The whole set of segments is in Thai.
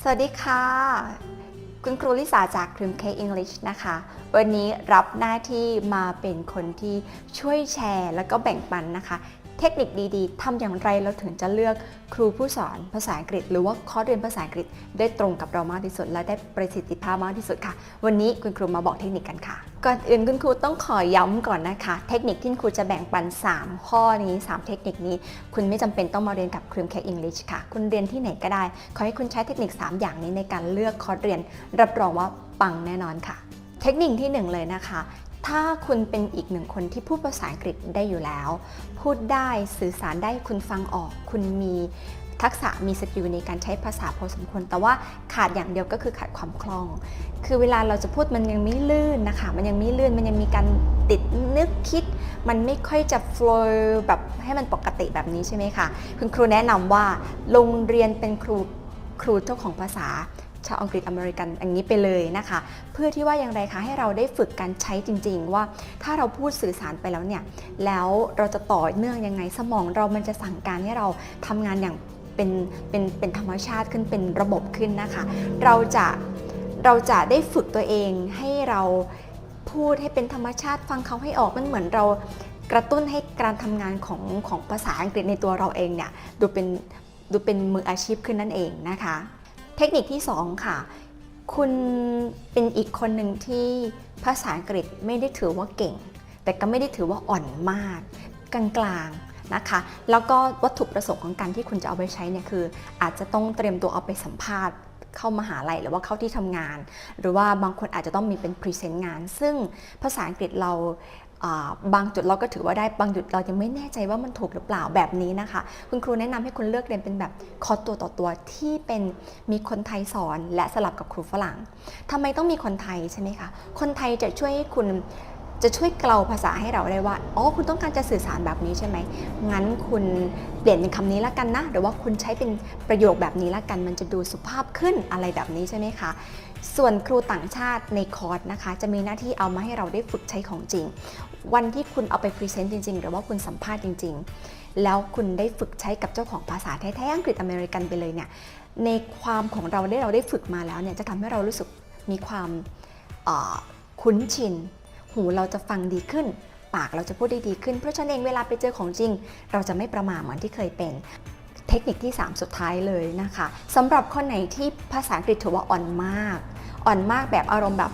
สวัสดีค่ะ คุณครูลิสาจากครีมเคอังกฤษนะคะ วันนี้รับหน้าที่มาเป็นคนที่ช่วยแชร์ แล้วก็แบ่งปันนะคะ เทคนิคดีๆทำอย่างไรเราถึงจะเลือกครูผู้สอนภาษาอังกฤษ หรือว่าคอร์สเรียนภาษาอังกฤษได้ตรงกับเรามากที่สุด และได้ประสิทธิภาพมากที่สุดค่ะ วันนี้คุณครูมาบอกเทคนิคกันค่ะ ก่อนอื่นคุณครูต้องขอย้ำก่อนนะคะ เทคนิคที่คุณครูจะแบ่งปัน 3 ข้อนี้ 3 เทคนิคนี้ คุณไม่จำเป็นต้องมาเรียนกับครีมเคอังกฤษค่ะ คุณเรียนที่ไหนก็ได้ ขอให้คุณใช้เทคนิค 3 อย่างนี้ในการเลือกคอร์สเรียน รับรองว่าปังแน่นอนค่ะ เทคนิคที่หนึ่งเลยนะคะถ้าคุณเป็นอีกหนึ่งคนที่พูดภาษาอังกฤษได้อยู่แล้ว พูดได้สื่อสารได้คุณฟังออก คุณมี ทักษะมีสกิลในการใช้ภาษาพอสมควรแต่ว่าขาดอย่างเดียวก็คือขาดความคล่อง คือเวลาเราจะพูดมันยังไม่ลื่นนะคะ มันยังไม่ลื่นมันยังมีการติดนึกคิด มันไม่ค่อยจะ flow แบบให้มันปกติแบบนี้ใช่ไหมคะคุณครูแนะนำว่าโรงเรียนเป็นครูครูเจ้าของภาษาชาวอังกฤษอเมริกันอย่างนี้ไปเลยนะคะ เพื่อที่ว่าอย่างไรคะให้เราได้ฝึกการใช้จริง ๆ ว่าถ้าเราพูดสื่อสารไปแล้วเนี่ย แล้วเราจะต่อเนื่องยังไงสมองเรามันจะสั่งการให้เราทำงานอย่าง เป็นเป็นเป็นธรรมชาติขึ้นเป็นระบบขึ้นนะคะ เราจะเราจะได้ฝึกตัวเองให้เราพูดให้เป็นธรรมชาติฟังเขาให้ออกมันเหมือนเรากระตุ้นให้การทำงานของของภาษาอังกฤษในตัวเราเองเนี่ยดูเป็นดูเป็นมืออาชีพขึ้นนั่นเองนะคะ เทคนิคที่ 2 ค่ะ คุณเป็นอีกคนหนึ่งที่ภาษาอังกฤษไม่ได้ถือว่าเก่ง แต่ก็ไม่ได้ถือว่าอ่อนมาก กลางๆ นะคะ แล้วก็วัตถุประสงค์ของการที่คุณจะเอาไปใช้เนี่ยคือ อาจจะต้องเตรียมตัวเอาไปสัมภาษณ์เข้ามหาลัยหรือว่าเข้าที่ทำงาน หรือว่าบางคนอาจจะต้องมีเป็นพรีเซนต์งาน ซึ่งภาษาอังกฤษเราอ่าบางจุดเราก็ถือว่าได้บางจุดเรายังไม่แน่ใจว่ามันถูกหรือเปล่าแบบนี้นะคะ คุณครูแนะนำให้คุณเลือกเรียนเป็นแบบคอร์สตัวต่อตัวที่เป็นมีคนไทยสอนและสลับกับครูฝรั่งทำไมต้องมีคนไทยใช่ไหมคะ คนไทยจะช่วยให้คุณ จะช่วยเกลาภาษาให้เราได้ว่า อ๋อ คุณต้องการจะสื่อสารแบบนี้ใช่ไหม งั้นคุณเปลี่ยนเป็นคำนี้ละกันนะ หรือว่าคุณใช้เป็นประโยคแบบนี้ละกัน มันจะดูสุภาพขึ้นอะไรแบบนี้ใช่ไหมคะ ส่วนครูต่างชาติในคอร์สนะคะ จะมีหน้าที่เอามาให้เราได้ฝึกใช้ของจริง วันที่คุณเอาไปพรีเซนต์จริง ๆ หรือว่าคุณสัมภาษณ์จริง ๆ แล้วคุณได้ฝึกใช้กับเจ้าของภาษาแท้ๆอังกฤษอเมริกันไปเลยเนี่ย ในความของเราได้เราได้ฝึกมาแล้วเนี่ย จะทำให้เรารู้สึกมีความคุ้นชิน หูเราจะฟังดีขึ้น ปากเราจะพูดได้ดีขึ้น เพราะฉะนั้นเองเวลาไปเจอของจริง เราจะไม่ประมาทเหมือนที่เคยเป็น เทคนิคที่ 3 สุดท้ายเลยนะคะสำหรับคนไหนที่ภาษาอังกฤษถือว่าอ่อนมาก อ่อนมากแบบอารมณ์แบบ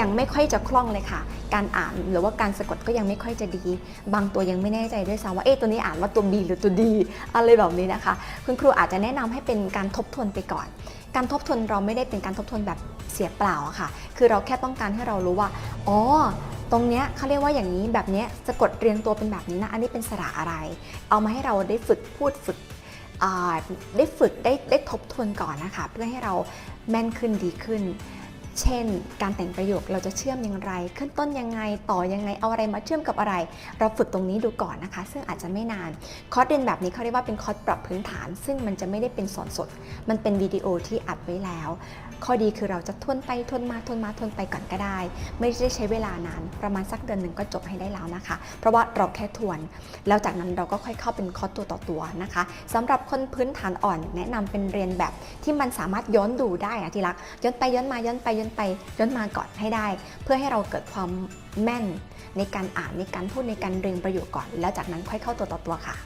ยังไม่ค่อยจะคล่องเลยค่ะ การอ่านหรือว่าการสะกดก็ยังไม่ค่อยจะดี บางตัวยังไม่แน่ใจด้วยซ้ำว่าเอ๊ะตัวนี้อ่านว่าตัว B หรือตัว D อะไรแบบนี้นะคะ คุณครูอาจจะแนะนำให้เป็นการทบทวนไปก่อน การทบทวนเราไม่ได้เป็นการทบทวนแบบเสียเปล่าอะค่ะ คือเราแค่ต้องการให้เรารู้ว่าอ๋อตรงเนี้ยเขาเรียกว่าอย่างนี้แบบเนี้ยสะกดเรียงตัวเป็นแบบนี้นะ อันนี้เป็นสระอะไร เอามาให้เราได้ฝึกพูดฝึกได้ฝึกได้ได้ทบทวนก่อนนะคะ เพื่อให้เราแม่นขึ้นดีขึ้น เช่น การแต่งประโยคเราจะเชื่อมอย่างไร ขึ้นต้นยังไงต่อยังไงเอาอะไรมาเชื่อมกับอะไร เราฝึกตรงนี้ดูก่อนนะคะ ซึ่งอาจจะไม่นานคอร์สเรียนแบบนี้เขาเรียกว่าเป็นคอร์สปรับพื้นฐาน ซึ่งมันจะไม่ได้เป็นสอนสด มันเป็นวิดีโอที่อัดไว้แล้ว ข้อดีคือเราจะทวนไปทวนมาทวนมาทวนไปก่อนก็ได้ ไม่ได้ใช้เวลานานประมาณสักเดือนหนึ่งก็จบให้ได้แล้วนะคะ เพราะว่าเราแค่ทวน แล้วจากนั้นเราก็ค่อยเข้าเป็นคอร์สตัวต่อตัวนะคะสำหรับคนพื้นฐานอ่อน แนะนำเป็นเรียนแบบที่มันสามารถย้อนดูได้อะที่รักย้อนไปย้อนมาย้อนไปย้อนไปย้อนมาก่อนให้ได้ เพื่อให้เราเกิดความแม่นในการอ่านในการพูดในการเรียงประโยคก่อน แล้วจากนั้นค่อยเข้าตัวต่อตัวค่ะ